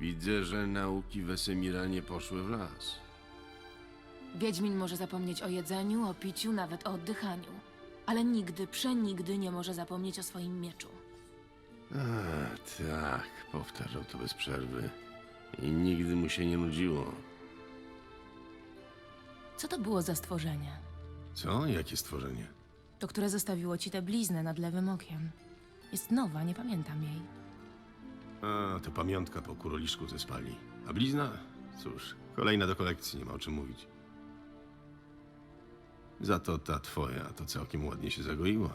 Widzę, że nauki Wesemira nie poszły w las. Wiedźmin może zapomnieć o jedzeniu, o piciu, nawet o oddychaniu. Ale nigdy, przenigdy nie może zapomnieć o swoim mieczu. A, tak, powtarzał to bez przerwy. I nigdy mu się nie nudziło. Co to było za stworzenie? Co? Jakie stworzenie? To, które zostawiło ci tę bliznę nad lewym okiem. Jest nowa, nie pamiętam jej. A, to pamiątka po kuroliszku ze spali. A blizna? Cóż, kolejna do kolekcji, nie ma o czym mówić. Za to ta twoja to całkiem ładnie się zagoiła.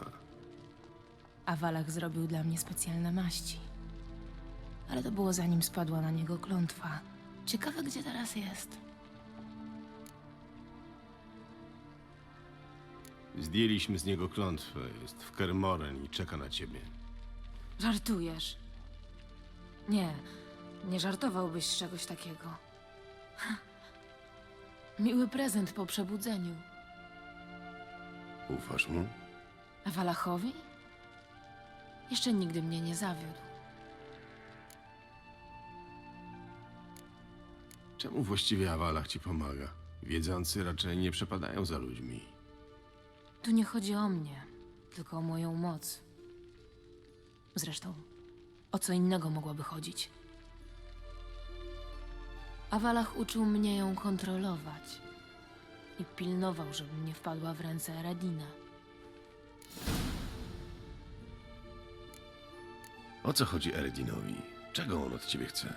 A Walach zrobił dla mnie specjalne maści. Ale to było zanim spadła na niego klątwa. Ciekawe, gdzie teraz jest. Zdjęliśmy z niego klątwę. Jest w Kermoren i czeka na ciebie. Żartujesz. Nie, nie żartowałbyś z czegoś takiego. Miły prezent po przebudzeniu. Ufasz mu? A Walachowi? Jeszcze nigdy mnie nie zawiódł. Czemu właściwie Awalach ci pomaga? Wiedzący raczej nie przepadają za ludźmi. Tu nie chodzi o mnie, tylko o moją moc. Zresztą, o co innego mogłaby chodzić? Awalach uczył mnie ją kontrolować i pilnował, żebym nie wpadła w ręce Eredina. O co chodzi Eredinowi? Czego on od ciebie chce?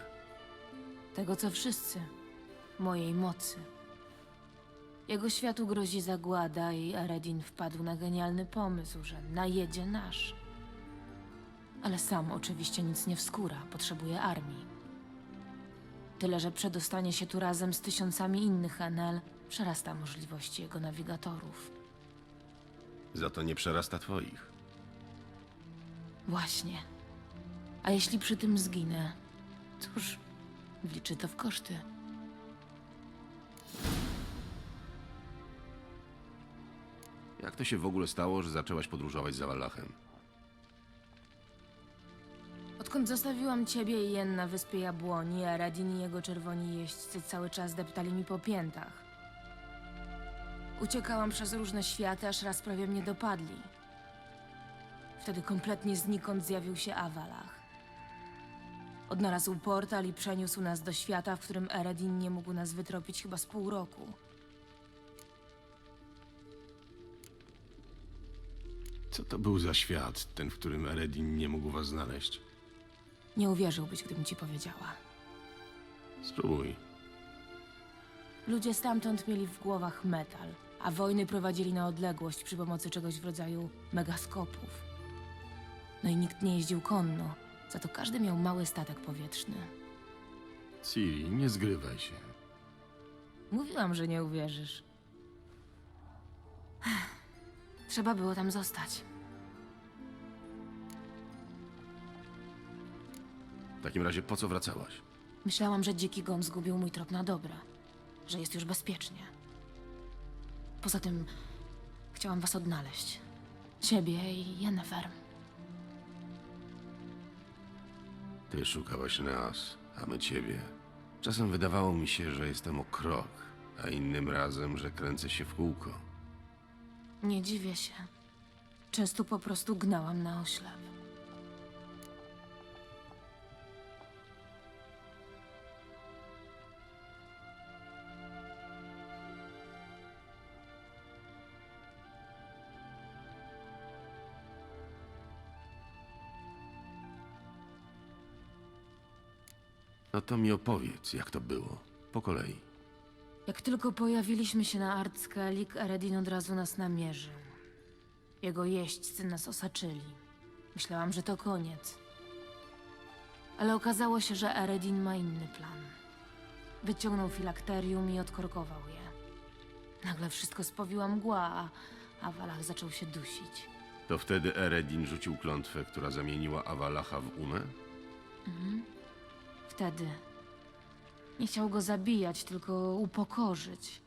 Tego, co wszyscy. Mojej mocy. Jego światu grozi zagłada i Eredin wpadł na genialny pomysł, że najedzie nasz. Ale sam oczywiście nic nie wskóra, potrzebuje armii. Tyle, że przedostanie się tu razem z tysiącami innych Enel przerasta możliwości jego nawigatorów. Za to nie przerasta twoich. Właśnie. A jeśli przy tym zginę, cóż, wliczy to w koszty. Jak to się w ogóle stało, że zaczęłaś podróżować za Wallachem? Odkąd zostawiłam ciebie i Jen na wyspie Jabłoni, a Radin i jego czerwoni jeźdźcy cały czas deptali mi po piętach. Uciekałam przez różne światy, aż raz prawie mnie dopadli. Wtedy kompletnie znikąd zjawił się Awalach. Odnalazł portal i przeniósł nas do świata, w którym Eredin nie mógł nas wytropić chyba z pół roku. Co to był za świat, ten, w którym Eredin nie mógł was znaleźć? Nie uwierzyłbyś, gdybym ci powiedziała. Spróbuj. Ludzie stamtąd mieli w głowach metal, a wojny prowadzili na odległość przy pomocy czegoś w rodzaju megaskopów. No i nikt nie jeździł konno, za to każdy miał mały statek powietrzny. Ciri, nie zgrywaj się. Mówiłam, że nie uwierzysz. Trzeba było tam zostać. W takim razie po co wracałaś? Myślałam, że dziki gon zgubił mój trop na dobre, że jest już bezpiecznie. Poza tym chciałam was odnaleźć. Ciebie i Yennefer. Ty szukałaś nas, a my ciebie. Czasem wydawało mi się, że jestem o krok, a innym razem, że kręcę się w kółko. Nie dziwię się. Często po prostu gnałam na oślep. No to mi opowiedz, jak to było. Po kolei. Jak tylko pojawiliśmy się na Artskelik, Eredin od razu nas namierzył. Jego jeźdźcy nas osaczyli. Myślałam, że to koniec. Ale okazało się, że Eredin ma inny plan. Wyciągnął filakterium i odkorkował je. Nagle wszystko spowiła mgła, a, a Walach zaczął się dusić. To wtedy Eredin rzucił klątwę, która zamieniła Awalacha w Umę? Wtedy nie chciał go zabijać, tylko upokorzyć.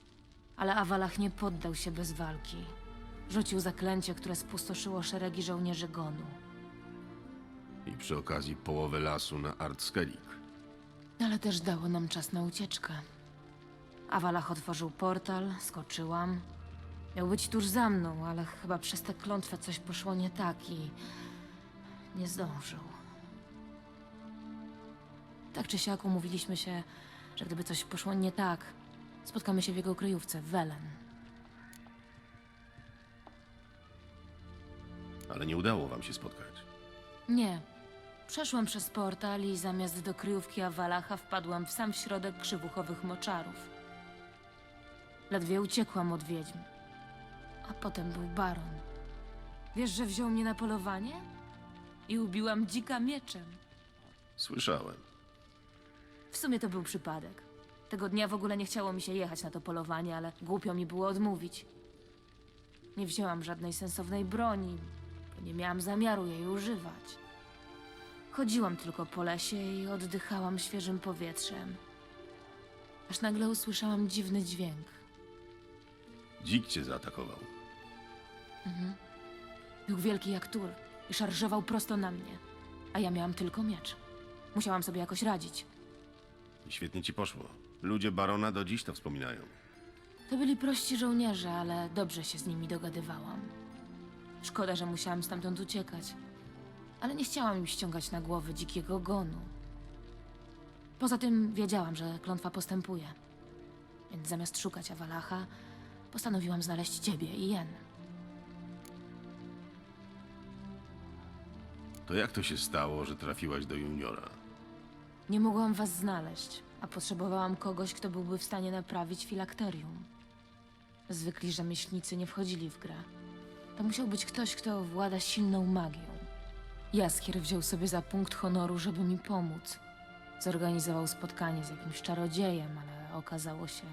Ale Awalach nie poddał się bez walki. Rzucił zaklęcie, które spustoszyło szeregi żołnierzy Gonu. I przy okazji połowę lasu na Artskelik. Ale też dało nam czas na ucieczkę. Awalach otworzył portal, skoczyłam. Miał być tuż za mną, ale chyba przez tę klątwę coś poszło nie tak i nie zdążył. Tak czy siak umówiliśmy się, że gdyby coś poszło nie tak, spotkamy się w jego kryjówce w Welen. Ale nie udało wam się spotkać. Nie. Przeszłam przez portal i zamiast do kryjówki Awalacha wpadłam w sam środek krzywuchowych moczarów. Ledwie uciekłam od wiedźm. A potem był baron. Wiesz, że wziął mnie na polowanie? I ubiłam dzika mieczem. Słyszałem. W sumie to był przypadek. Tego dnia w ogóle nie chciało mi się jechać na to polowanie, ale głupio mi było odmówić. Nie wzięłam żadnej sensownej broni, bo nie miałam zamiaru jej używać. Chodziłam tylko po lesie i oddychałam świeżym powietrzem. Aż nagle usłyszałam dziwny dźwięk. Dzik cię zaatakował. Był wielki jak tur i szarżował prosto na mnie, a ja miałam tylko miecz. Musiałam sobie jakoś radzić. Świetnie ci poszło. Ludzie barona do dziś to wspominają. To byli prości żołnierze, ale dobrze się z nimi dogadywałam. Szkoda, że musiałam stamtąd uciekać. Ale nie chciałam im ściągać na głowy dzikiego gonu. Poza tym wiedziałam, że klątwa postępuje. Więc zamiast szukać Awalacha, postanowiłam znaleźć ciebie i Jen. To jak to się stało, że trafiłaś do juniora? Nie mogłam was znaleźć, a potrzebowałam kogoś, kto byłby w stanie naprawić filakterium. Zwykli rzemieślnicy nie wchodzili w grę. To musiał być ktoś, kto włada silną magią. Jaskier wziął sobie za punkt honoru, żeby mi pomóc. Zorganizował spotkanie z jakimś czarodziejem, ale okazało się,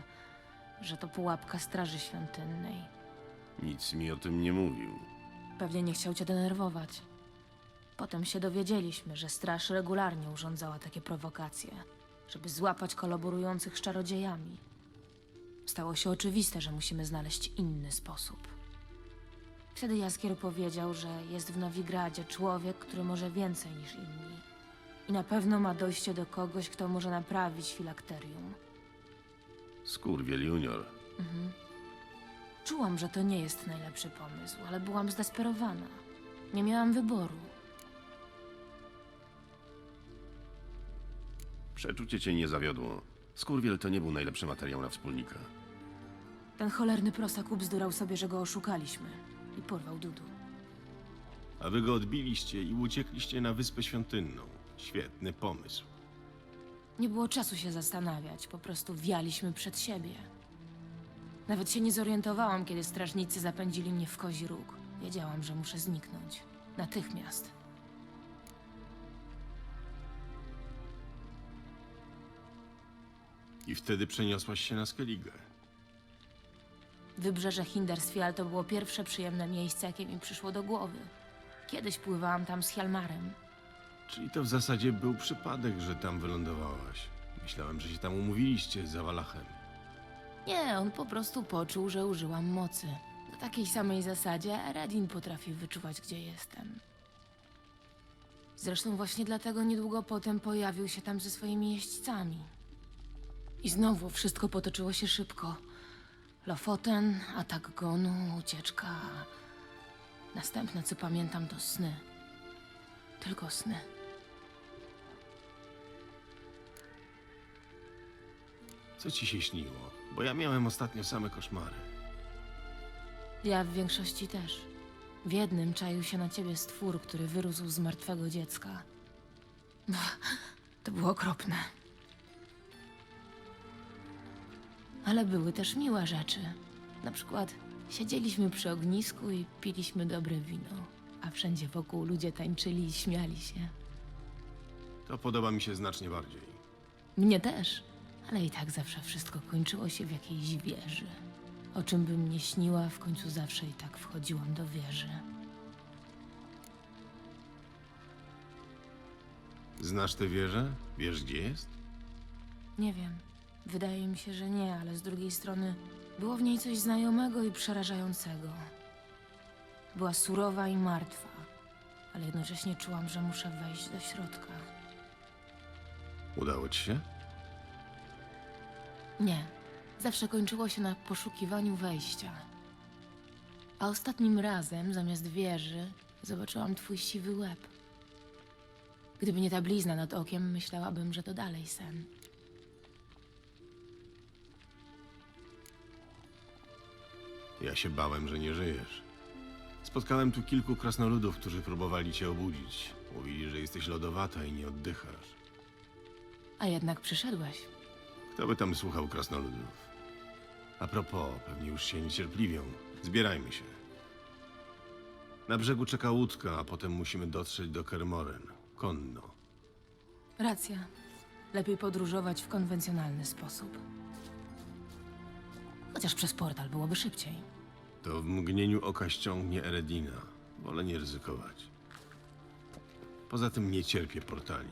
że to pułapka Straży Świątynnej. Nic mi o tym nie mówił. Pewnie nie chciał cię denerwować. Potem się dowiedzieliśmy, że straż regularnie urządzała takie prowokacje, żeby złapać kolaborujących z czarodziejami. Stało się oczywiste, że musimy znaleźć inny sposób. Wtedy Jaskier powiedział, że jest w Nowigradzie człowiek, który może więcej niż inni. I na pewno ma dojście do kogoś, kto może naprawić filakterium. Skurwiel junior. Czułam, że to nie jest najlepszy pomysł, ale byłam zdesperowana. Nie miałam wyboru. Przeczucie cię nie zawiodło. Skurwiel to nie był najlepszy materiał na wspólnika. Ten cholerny prosak ubzdurał sobie, że go oszukaliśmy i porwał Dudu. A wy go odbiliście i uciekliście na Wyspę Świątynną. Świetny pomysł. Nie było czasu się zastanawiać, po prostu wialiśmy przed siebie. Nawet się nie zorientowałam, kiedy strażnicy zapędzili mnie w kozi róg. Wiedziałam, że muszę zniknąć. Natychmiast. I wtedy przeniosłaś się na Skellige. Wybrzeże Hindersfjall to było pierwsze przyjemne miejsce, jakie mi przyszło do głowy. Kiedyś pływałam tam z Hjalmarem. Czyli to w zasadzie był przypadek, że tam wylądowałaś. Myślałem, że się tam umówiliście z Zawalachem. Nie, on po prostu poczuł, że użyłam mocy. Na takiej samej zasadzie Eredin potrafi wyczuwać, gdzie jestem. Zresztą właśnie dlatego niedługo potem pojawił się tam ze swoimi jeźdźcami. I znowu wszystko potoczyło się szybko. Lofoten, atak gonu, ucieczka. Następne, co pamiętam, to sny. Tylko sny. Co ci się śniło? Bo ja miałem ostatnio same koszmary. Ja w większości też. W jednym czaił się na ciebie stwór, który wyrósł z martwego dziecka. No, to było okropne. Ale były też miłe rzeczy. Na przykład siedzieliśmy przy ognisku i piliśmy dobre wino, a wszędzie wokół ludzie tańczyli i śmiali się. To podoba mi się znacznie bardziej. Mnie też, ale i tak zawsze wszystko kończyło się w jakiejś wieży. O czym bym nie śniła, w końcu zawsze i tak wchodziłam do wieży. Znasz tę wieżę? Wiesz, gdzie jest? Nie wiem. Wydaje mi się, że nie, ale z drugiej strony było w niej coś znajomego i przerażającego. Była surowa i martwa, ale jednocześnie czułam, że muszę wejść do środka. Udało ci się? Nie. Zawsze kończyło się na poszukiwaniu wejścia. A ostatnim razem, zamiast wieży, zobaczyłam twój siwy łeb. Gdyby nie ta blizna nad okiem, myślałabym, że to dalej sen. Ja się bałem, że nie żyjesz. Spotkałem tu kilku krasnoludów, którzy próbowali cię obudzić. Mówili, że jesteś lodowata i nie oddychasz. A jednak przyszedłeś. Kto by tam słuchał krasnoludów? A propos, pewnie już się niecierpliwią. Zbierajmy się. Na brzegu czeka łódka, a potem musimy dotrzeć do Kermoren. Konno. Racja. Lepiej podróżować w konwencjonalny sposób. Chociaż przez portal byłoby szybciej. To w mgnieniu oka ściągnie Eredina. Wolę nie ryzykować. Poza tym nie cierpię portali.